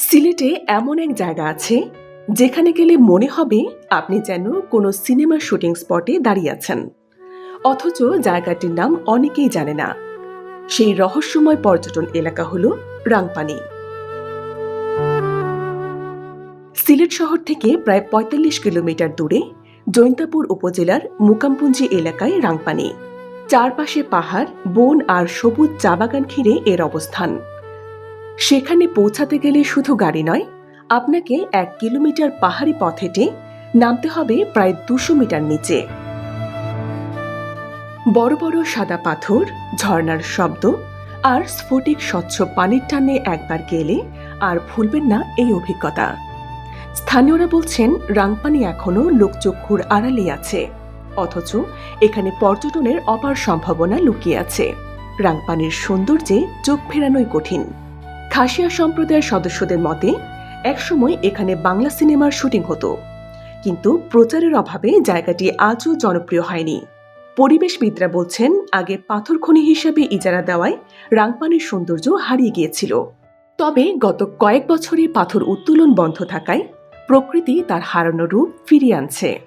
সিলেটে এমন এক জায়গা আছে, যেখানে গেলে মনে হবে আপনি যেন কোনো সিনেমা শুটিং স্পটে দাঁড়িয়ে আছেন। অথচ জায়গাটির নাম অনেকেই জানে না। সেই রহস্যময় পর্যটন এলাকা হল রাংপানি। সিলেট শহর থেকে প্রায় ৪৫ কিলোমিটার দূরে জৈন্তাপুর উপজেলার মুকামপুঞ্জি এলাকায় রাংপানি। চারপাশে পাহাড়, বন আর সবুজ চা বাগান ঘিরে এর অবস্থান। সেখানে পৌঁছাতে গেলে শুধু গাড়ি নয়, আপনাকে এক কিলোমিটার পাহাড়ি পথ হেঁটে নামতে হবে প্রায় দুশো মিটার নিচে। বড় বড় সাদা পাথর, ঝর্ণার শব্দ আর স্ফটিক স্বচ্ছ পানির টানে একবার গেলে আর ভুলবেন না এই অভিজ্ঞতা। স্থানীয়রা বলছেন, রাংপানি এখনও লোকচক্ষুর আড়ালে আছে, অথচ এখানে পর্যটনের অপার সম্ভাবনা লুকিয়ে আছে। রাংপানির সৌন্দর্যে চোখ ফেরানোই কঠিন। খাসিয়া সম্প্রদায়ের সদস্যদের মতে, একসময় এখানে বাংলা সিনেমার শুটিং হতো। কিন্তু প্রচারের অভাবে জায়গাটি আজও জনপ্রিয় হয়নি। পরিবেশবিদরা বলছেন, আগে পাথর খনি হিসাবে ইজারা দেওয়ায় রাংপানের সৌন্দর্য হারিয়ে গিয়েছিল। তবে গত কয়েক বছরে পাথর উত্তোলন বন্ধ থাকায় প্রকৃতি তার হারানো রূপ ফিরিয়ে আনছে।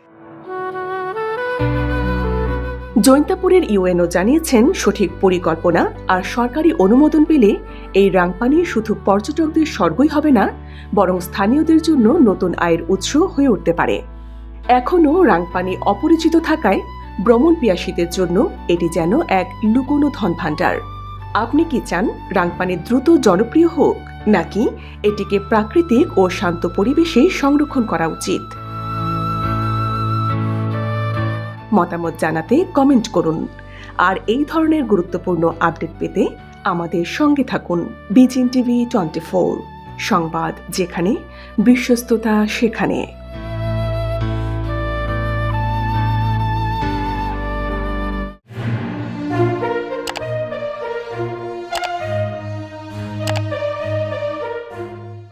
জৈন্তাপুরের ইউএনও জানিয়েছেন, সঠিক পরিকল্পনা আর সরকারি অনুমোদন পেলে এই রাংপানি শুধু পর্যটকদের স্বর্গই হবে না, বরং স্থানীয়দের জন্য নতুন আয়ের উৎস হয়ে উঠতে পারে। এখনও রাংপানি অপরিচিত থাকায় ভ্রমণ পিয়াসীদের জন্য এটি যেন এক লুকোনো ধন ভাণ্ডার আপনি কি চান রাংপানি দ্রুত জনপ্রিয় হোক, নাকি এটিকে প্রাকৃতিক ও শান্ত পরিবেশে সংরক্ষণ করা উচিত? মতামত জানাতে কমেন্ট করুন। আর এই ধরনের গুরুত্বপূর্ণ আপডেট পেতে আমাদের সঙ্গে থাকুন বিজিন টিভি টোয়েন্টি ফোর। সংবাদ যেখানে বিশ্বস্ততা সেখানে।